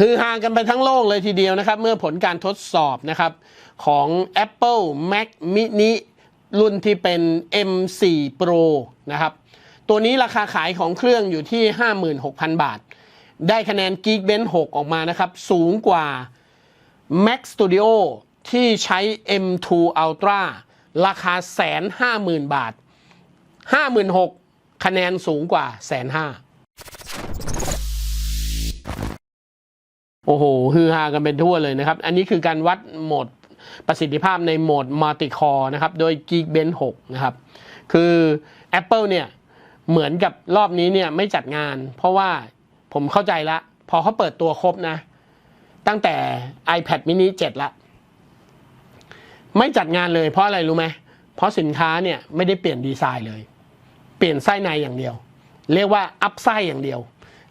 ฮือฮากันไปทั้งโลกเลยทีเดียวนะครับ เมื่อผลการทดสอบนะครับ ของ Apple Mac mini รุ่นที่เป็น M4 Pro นะครับ ตัวนี้ราคาขายของเครื่องอยู่ที่ 56,000 บาท ได้คะแนน Geekbench 6 ออกมานะครับ สูงกว่า Mac Studio ที่ใช้ M2 Ultra ราคาแสนห้าหมื่นบาท 56,000 คะแนนสูงกว่าแสนห้า อ้โหฮือฮากันเป็นทั่วเลยนะครับ อันนี้คือการวัดโหมดประสิทธิภาพในโหมดมัลติคอร์นะครับ โดย Geekbench 6 นะครับ คือ Apple เนี่ย เหมือนกับรอบนี้เนี่ยไม่จัดงาน เพราะว่าผมเข้าใจละ พอเขาเปิดตัวครบนะ ตั้งแต่ iPad mini 7 ละ ไม่จัดงานเลยเพราะอะไรรู้ไหม เพราะสินค้าเนี่ยไม่ได้เปลี่ยนดีไซน์เลย เปลี่ยนไส้ในอย่างเดียว เรียกว่าอัพไส้อย่างเดียว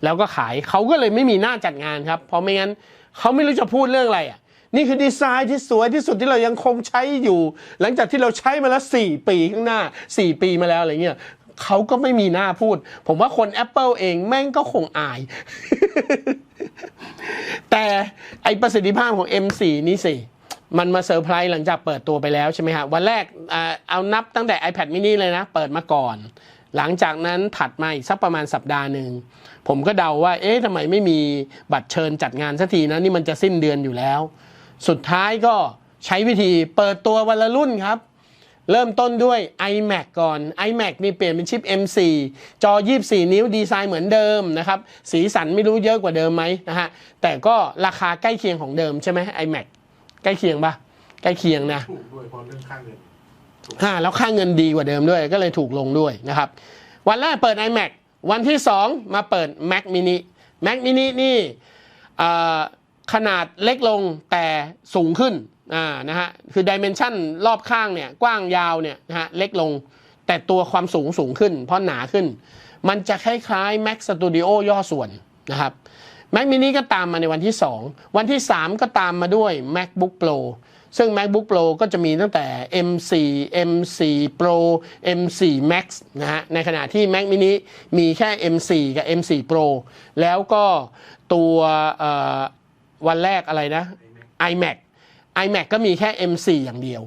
แล้วก็ขายเขาก็เลยไม่มีหน้าจัดงานครับ เพราะไม่งั้นเขาไม่รู้จะพูดเรื่องอะไรอะนี่คือดีไซน์ที่สวยที่สุดที่เรายังคงใช้อยู่ หลังจากที่เราใช้มาแล้ว 4 ปีข้างหน้า 4 ปีมาแล้วอะไรเงี้ยเขาก็ไม่มีหน้าพูด ผมว่าคน Apple เองแม่งก็คงอาย แต่ไอประสิทธิภาพของ M4 นี่สิ มันมาเซอร์ไพรส์หลังจากเปิดตัวไปแล้วใช่ไหมฮะวันแรกเอานับตั้งแต่ iPad mini เลยนะ เปิดมาก่อน หลังจากนั้นถัดมาอีกสักประมาณสัปดาห์หนึ่ง ผมก็เดาว่า เอ๊ะทำไมไม่มีบัตรเชิญจัดงานสักทีนะนี่มันจะสิ้นเดือนอยู่แล้ว สุดท้ายก็ใช้วิธีเปิดตัววันละรุ่นครับ เริ่มต้นด้วย iMac ก่อน iMac นี่เปลี่ยนเป็นชิป M4 จอ 24 นิ้วดีไซน์เหมือนเดิมนะครับ สีสันไม่รู้เยอะกว่าเดิมไหมนะฮะ แต่ก็ราคาใกล้เคียงของเดิมใช่ไหม iMac ใกล้เคียงปะใกล้เคียงนะถูกด้วยเพราะเรื่องค่าเงิน อ่าแล้วค่าเงินดีกว่าเดิมด้วย ก็เลยถูกลงด้วยนะครับ วันแรกเปิด iMac วันที่ 2 มาเปิด Mac mini Mac mini นี่ขนาดเล็กลงแต่สูงขึ้นอ่านะฮะคือดิเมนชันรอบข้างเนี่ยกว้างยาวเนี่ยนะฮะเล็กลงแต่ตัวความสูงสูงขึ้น เพราะหนาขึ้น มันจะคล้ายๆ Mac Studio ย่อส่วนนะครับ Mac mini ก็ตามมาในวันที่ 2 วันที่ 3 ก็ตามมาด้วย MacBook Pro ซึ่ง MacBook Pro ก็จะมีตั้งแต่ M4 M4 Pro M4 Max นะฮะ ในขณะที่ Mac mini มีแค่ M4 กับ M4 Pro แล้วก็ตัววันแรกอะไรนะ iMac iMac ก็มีแค่ M4 อย่างเดียว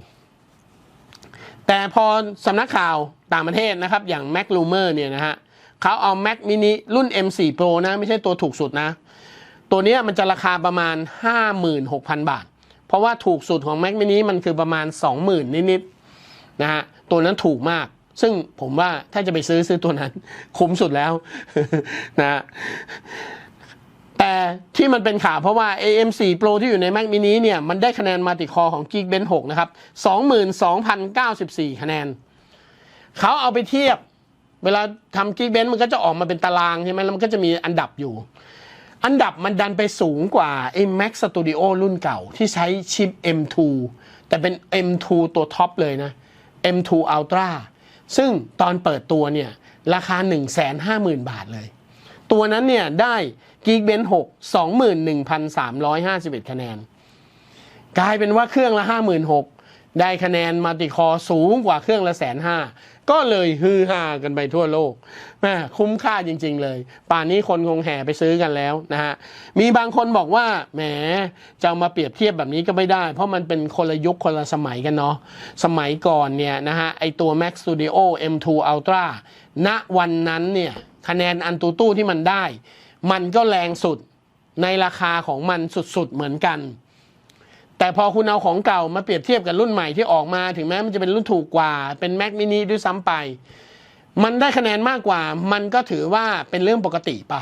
แต่พอสำนักข่าวต่างประเทศนะครับ อย่าง Mac Rumor เนี่ยนะฮะเขาเอา Mac mini รุ่น M4 Pro นะ ไม่ใช่ตัวถูกสุดนะ ตัวนี้มันจะราคาประมาณ 56,000 บาท เพราะว่าถูกสุดของ Mac mini มันคือประมาณ 20,000 นิดๆนะฮะตัวนั้นถูกมาก ซึ่งผมว่าถ้าจะไปซื้อซื้อตัวนั้น คุ้มสุดแล้วนะฮะแต่ที่มันเป็นข่าวเพราะว่า AM4 Pro ที่อยู่ใน Mac mini เนี่ยมันได้คะแนนมัลติคอของ Geekbench 6 นะครับ 22,094 คะแนน เขาเอาไปเทียบ เวลาทำ Geekbench มันก็จะออกมาเป็นตารางใช่ไหมแล้วมันก็จะมีอันดับอยู่ อันดับมันดันไปสูงกว่าไอ้ Mac Studio รุ่นเก่าที่ใช้ชิป M2 แต่เป็น M2 ตัวท็อปเลยนะ M2 Ultra ซึ่งตอนเปิดตัวเนี่ย ราคา 150,000 บาทเลย ตัวนั้นเนี่ยได้ Geekbench 6 21,351 คะแนน กลายเป็นว่าเครื่องละ 56,000 ได้คะแนนมัลติคอร์สูงกว่าเครื่องละแสนห้า ก็เลยฮือฮากันไปทั่วโลกแม่คุ้มค่าจริง ๆ เลย ป่านนี้คนคงแห่ไปซื้อกันแล้วนะฮะ มีบางคนบอกว่าแหมจะามาเปรียบเทียบแบบนี้ก็ไม่ได้ เพราะมันเป็นคนละยุคคนละสมัยกันเนาะ สมัยก่อนเนี่ยนะฮะ ไอตัว Mac Studio M2 Ultra ณวันนั้นเนี่ยคะแนนอันตูตู้ที่มันได้ มันก็แรงสุดในราคาของมันสุดๆเหมือนกัน แต่พอคุณเอาของเก่ามาเปรียบเทียบกับรุ่นใหม่ที่ออกมา ถึงแม้มันจะเป็นรุ่นถูกกว่า เป็น Mac mini ด้วยซ้ำไป มันได้คะแนนมากกว่า มันก็ถือว่าเป็นเรื่องปกติปะ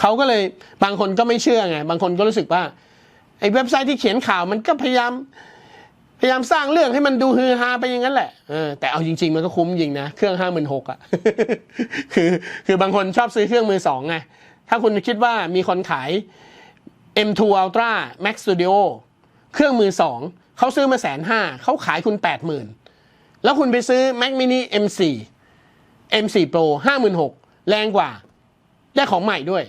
เขาก็เลยบางคนก็ไม่เชื่อไง บางคนก็รู้สึกว่าไอ้เว็บไซต์ที่เขียนข่าวมันก็พยายามพยายามสร้างเรื่องให้มันดูฮือฮาไปอย่างนั้นแหละเออแต่เอาจริง ๆ มันก็คุ้มจริงนะเครื่องห้าหมื่นหกอะคือคือบางคนชอบซื้อเครื่องมือสองไงถ้าคุณคิดว่ามีคนขาย M2 Ultra Max Studio เครื่องมือสองเขาซื้อมาแสนห้าเขาขายคุณแปดหมื่นแล้วคุณไปซื้อ Mac mini M4 M4 Pro ห้าหมื่นหกแรงกว่า ได้ของใหม่ด้วย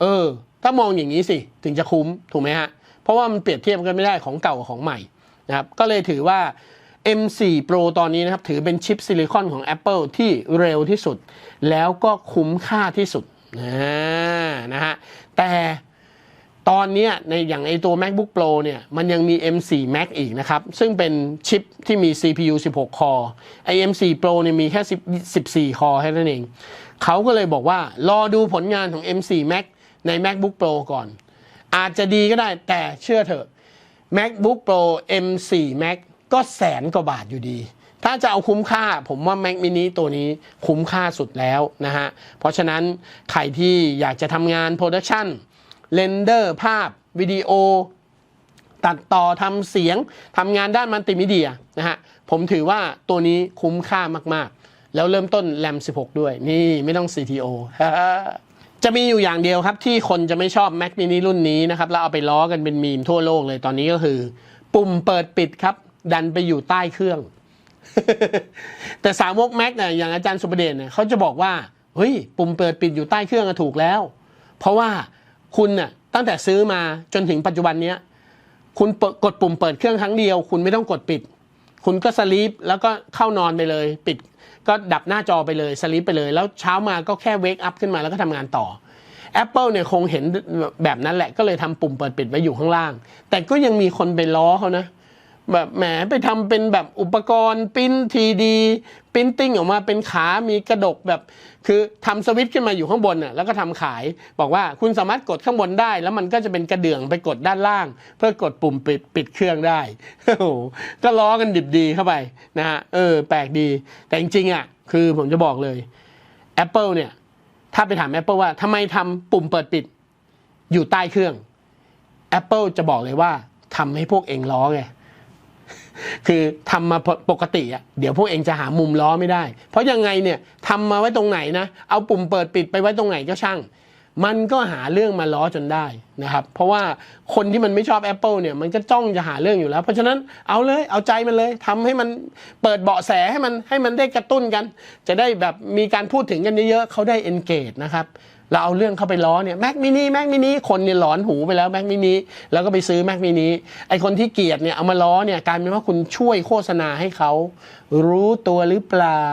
เออ ถ้ามองอย่างนี้สิ ถึงจะคุ้ม ถูกไหมฮะ เพราะว่ามันเปรียบเทียบกันไม่ได้ของเก่ากับของใหม่นะครับ ก็เลยถือว่า M4 Pro ตอนนี้นะครับ ถือเป็นชิปซิลิคอนของ Apple ที่เร็วที่สุด แล้วก็คุ้มค่าที่สุดนะนะฮะแต่ ตอนนี้ในอย่างไอตัว MacBook Pro เนี่ยมันยังมี M4 Max อีกนะครับ ซึ่งเป็นชิปที่มี CPU 16 คอไอ M4 Pro เนี่ยมีแค่10 14คอแค่นั้นเอง เขาก็เลยบอกว่ารอดูผลงานของ M4 Max ใน MacBook Pro ก่อน อาจจะดีก็ได้แต่เชื่อเถอะ MacBook Pro M4 Max ก็แสนกว่าบาทอยู่ดี ถ้าจะเอาคุ้มค่าผมว่า Mac mini ตัวนี้คุ้มค่าสุดแล้วนะฮะ เพราะฉะนั้นใครที่อยากจะทำงานโปรดักชัน เรนเดอร์ภาพวิดีโอ ตัดต่อทำเสียงทำงานด้านมัลติมีเดียนะฮะผมถือว่าตัวนี้คุ้มค่ามากๆ แล้วเริ่มต้นแรม16 ด้วย นี่ไม่ต้อง CTO จะมีอยู่อย่างเดียวครับที่คนจะไม่ชอบ Mac mini รุ่นนี้นะครับ แล้วเอาไปล้อกันเป็นมีมทั่วโลกเลยตอนนี้ก็คือ ปุ่มเปิดปิดครับ ดันไปอยู่ใต้เครื่อง แต่สาวกแม็กเนี่ยอย่างอาจารย์สุประเดชเนี่ยเขาจะบอกว่าเฮ้ยปุ่มเปิดปิดอยู่ใต้เครื่องถูกแล้ว เพราะว่า คุณเนี่ยตั้งแต่ซื้อมาจนถึงปัจจุบันเนี้ยคุณกดปุ่มเปิดเครื่องครั้งเดียว คุณไม่ต้องกดปิด คุณก็สลีปแล้วก็เข้านอนไปเลย ปิดก็ดับหน้าจอไปเลยสลีปไปเลย แล้วเช้ามาก็แค่เวกอัพขึ้นมาแล้วก็ทำงานต่อ Apple เนี่ยคงเห็นแบบนั้นแหละก็เลยทำปุ่มเปิดปิดไว้อยู่ข้างล่าง แต่ก็ยังมีคนไปล้อเขานะ แบบแหมไปทำเป็นแบบอุปกรณ์ปริ้นทีดีปริ้นติ้งออกมาเป็นขามีกระดกแบบ คือทำสวิตช์ขึ้นมาอยู่ข้างบนน่ะแล้วก็ทำขาย บอกว่าคุณสามารถกดข้างบนได้ แล้วมันก็จะเป็นกระเดื่องไปกดด้านล่าง เพื่อกดปุ่มปิดปิดเครื่องได้โอ้โหก็ล้อกันดิบดีเข้าไปนะฮะเออ แปลกดี แต่จริงๆอะคือผมจะบอกเลย Apple เนี่ย ถ้าไปถาม Apple ว่าทำไมทำปุ่มเปิดปิดอยู่ใต้เครื่อง Apple จะบอกเลยว่าทำให้พวกเองล้อไง คือทำมาปกติอะเดี๋ยวพวกเองจะหามุมล้อไม่ได้ เพราะยังไงเนี่ยทำมาไว้ตรงไหนนะ เอาปุ่มเปิดปิดไปไว้ตรงไหนก็ช่าง มันก็หาเรื่องมาล้อจนได้นะครับ เพราะว่าคนที่มันไม่ชอบ Apple เนี่ยมันก็จ้องจะหาเรื่องอยู่แล้ว เพราะฉะนั้นเอาเลยเอาใจมันเลยทำให้มันเปิดเบาะแสให้มันให้มันได้กระตุ้นกัน จะได้แบบมีการพูดถึงกันเยอะๆเขาได้ engage นะครับ เราเอาเรื่องเข้าไปล้อเนี่ยแม็กมินิแม็กมินิคนเนี่ยหลอนหูไปแล้วแม็กมินิแล้วก็ไปซื้อแม็กมินิไอคนที่เกลียดเนี่ยเอามาล้อเนี่ยกลายเป็นว่าคุณช่วยโฆษณาให้เขารู้ตัวหรือเปล่า